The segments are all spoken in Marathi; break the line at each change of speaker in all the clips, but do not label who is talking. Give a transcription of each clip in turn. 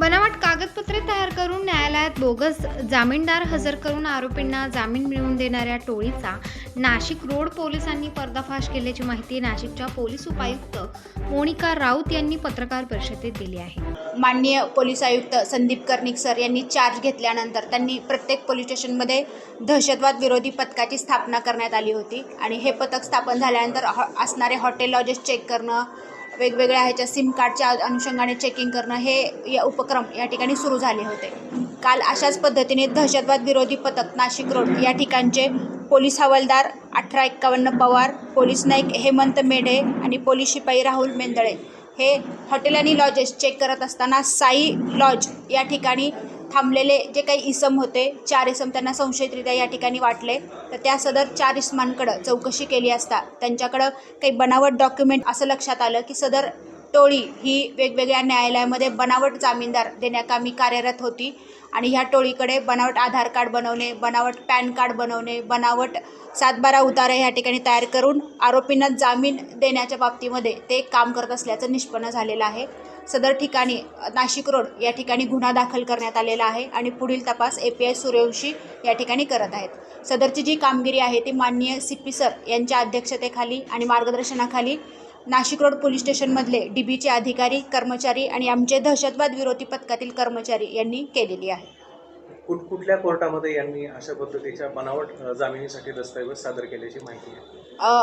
बनावट कागदपत्रे तयार करून न्यायालयात बोगस जामीनदार हजर करून आरोपींना जामीन मिळवून देणाऱ्या टोळीचा नाशिक रोड पोलिसांनी पर्दाफाश केल्याची माहिती नाशिकच्या पोलीस उपायुक्त मोनिका राऊत यांनी पत्रकार परिषदेत दिली आहे.
माननीय पोलीस आयुक्त संदीप कर्णिक सर यांनी चार्ज घेतल्यानंतर त्यांनी प्रत्येक पोलीस स्टेशनमध्ये दहशतवाद विरोधी पथकाची स्थापना करण्यात आली होती. आणि हे पथक स्थापन झाल्यानंतर हॉ असणारे हॉटेल लॉजेस चेक करणं वेगवेगळ्या ह्याच्या सिम कार्डच्या अनुषंगाने चेकिंग करणं हे या उपक्रम या ठिकाणी सुरू झाले होते. काल अशाच पद्धतीने दहशतवाद विरोधी पथक नाशिक रोड या ठिकाणचे पोलीस हवालदार अठरा एक्कावन्न पवार पोलीस नाईक हेमंत मेढे आणि पोलीस शिपाई राहुल मेंदळे हे हॉटेल आणि लॉजेस चेक करत असताना साई लॉज या ठिकाणी थांबलेले जे काही इसम होते चार इसम त्यांना संशयितरित्या या ठिकाणी वाटले. तर त्या सदर चार इसमांकडं चौकशी केली असता त्यांच्याकडं काही बनावट डॉक्युमेंट असं लक्षात आलं की सदर टोळी ही वेगवेगळ्या न्यायालयामध्ये बनावट जामीनदार देण्याकामी कार्यरत होती. आणि ह्या टोळीकडे बनावट आधार कार्ड बनवणे बनावट पॅन कार्ड बनवणे बनावट सातबारा उतारे ह्या ठिकाणी तयार करून आरोपींना जामीन देण्याच्या बाबतीमध्ये ते काम करत असल्याचं निष्पन्न झालेलं आहे. सदर ठिकाणी नाशिक रोड या ठिकाणी गुन्हा दाखल करण्यात आलेला आहे आणि पुढील तपास ए पी आय सूर्यवंशी या ठिकाणी करत आहेत. सदरची जी कामगिरी आहे ती माननीय सी पी सर यांच्या अध्यक्षतेखाली आणि मार्गदर्शनाखाली नाशिक रोड पोलीस स्टेशनमधले डी बीचे अधिकारी कर्मचारी आणि आमचे दहशतवाद विरोधी पथकातील कर्मचारी यांनी केलेली आहे.
कुठकुठल्या कोर्टामध्ये यांनी अशा पद्धतीच्या बनावट जामिनीसाठी दस्तऐवज सादर केल्याची माहिती आहे?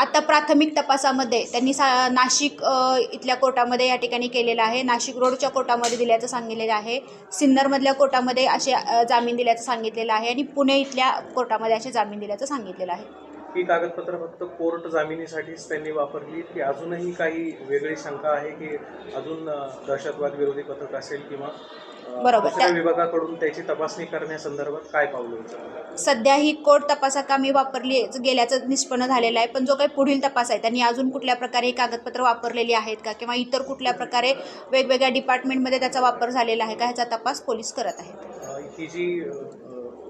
आता प्राथमिक तपासामध्ये त्यांनी सा नाशिक इथल्या कोर्टामध्ये या ठिकाणी केलेलं आहे. नाशिक रोडच्या कोर्टामध्ये दिल्याचं सांगितलेलं आहे. सिन्नरमधल्या कोर्टामध्ये असे जामीन दिल्याचं सांगितलेलं आहे आणि पुणे इथल्या कोर्टामध्ये असे जामीन दिल्याचं सांगितलेलं आहे.
ही कागदपत्र फक्त कोर्ट जामिनीसाठीच त्यांनी वापरली की अजूनही काही वेगळी शंका आहे की अजून दहशतवाद विरोधी पथक असेल किंवा
बरोबर.
विभागाकडून त्याची तपासणी करण्यासंदर्भात काय पावलं उचललं
सध्या ही कोर्ट तपासाकामी वापरली गेल्याचं निष्पन्न झालेलं आहे पण जो काही पुढील तपास आहे त्यांनी अजून कुठल्या प्रकारे ही कागदपत्र वापरलेली आहेत का किंवा इतर कुठल्या प्रकारे वेगवेगळ्या डिपार्टमेंटमध्ये त्याचा वापर झालेला आहे का ह्याचा तपास पोलीस करत आहेत
ही जी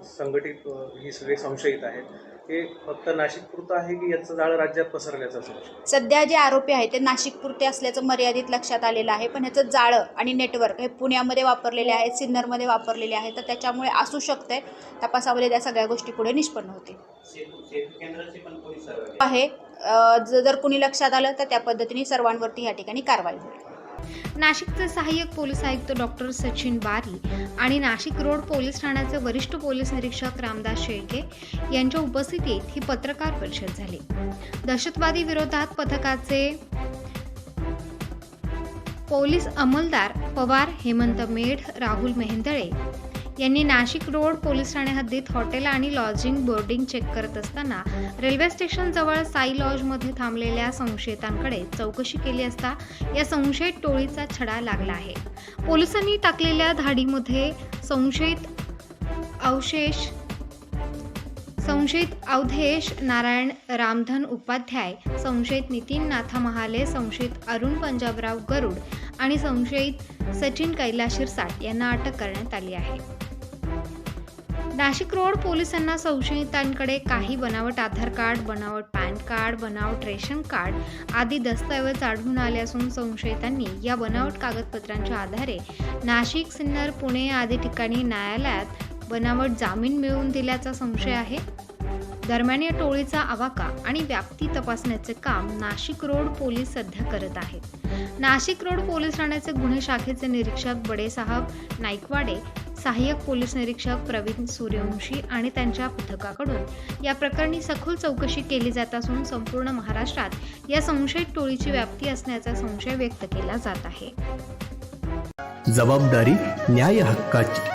संघटित ही सगळे संशयित आहेत. हे फक्त नाशिकपुरतं आहे की याचं जाळं राज्यात पसरल्याचा संशय
सध्या जे आरोपी आहेत ते नाशिकपुरते असल्याचं मर्यादित लक्षात आलेलं आहे. पण ह्याचं जाळं आणि नेटवर्क हे पुण्यामध्ये वापरलेले आहेत सिन्नरमध्ये वापरलेले आहेत. तर त्याच्यामुळे असू शकते तपासामध्ये त्या सगळ्या गोष्टी पुढे निष्पन्न होतील. आहे. जर कुणी लक्षात आलं तर त्या पद्धतीने सर्वांवरती या ठिकाणी कारवाई होईल.
नाशिकचे सहाय्यक पोलीस आयुक्त डॉक्टर सचिन बारी आणि नाशिक रोड पोलीस ठाण्याचे वरिष्ठ पोलीस निरीक्षक रामदास शेळके यांच्या उपस्थितीत ही पत्रकार परिषद झाली. दहशतवादी विरोधात पथकाचे पोलीस अंमलदार पवार हेमंत मेढ राहुल मेहेंदळे यांनी नाशिक रोड पोलीस ठाणे हद्दीत हॉटेल आणि लॉजिंग बोर्डिंग चेक करत असताना रेल्वे स्टेशन जवळ साई लॉजमध्ये थांबलेल्या संशयितांकडे चौकशी केली असता या संशयित टोळीचा छडा लागला आहे. पोलिसांनी टाकलेल्या धाडीमध्ये संशयित अवशेष संशयित अवधेश नारायण रामधन उपाध्याय संशयित नितीन नाथा महाले संशयित अरुण पंजाबराव गरुड आणि संशयित सचिन कैलाश शिरसाट यांना अटक करण्यात आली आहे. नाशिक रोड पोलिसांना संशयितांकडे काही बनावट आधार कार्ड बनावट पॅन कार्ड बनावट रेशन कार्ड आदी दस्तऐवज आढळून आले असून संशयितांनी या बनावट कागदपत्रांच्या आधारे नाशिक सिन्नर पुणे आदी ठिकाणी न्यायालयात बनावट जामीन मिळवून दिल्याचा संशय आहे. दरम्यान या टोळीचा आवाका आणि व्याप्ती तपासण्याचे काम नाशिक रोड पोलीस सध्या करत आहेत. नाशिक रोड पोलीस ठाण्याचे गुन्हे शाखेचे निरीक्षक बडेसाहेब नाईकवाडे सहाय्यक पोलीस निरीक्षक प्रवीण सूर्यवंशी आणि त्यांच्या पथकाकडून. या प्रकरणी सखोल चौकशी केली जात असून संपूर्ण महाराष्ट्रात या संशयित टोळीची व्याप्ती असण्याचा संशय व्यक्त केला जात आहे.
जबाबदारी न्याय हक्काची.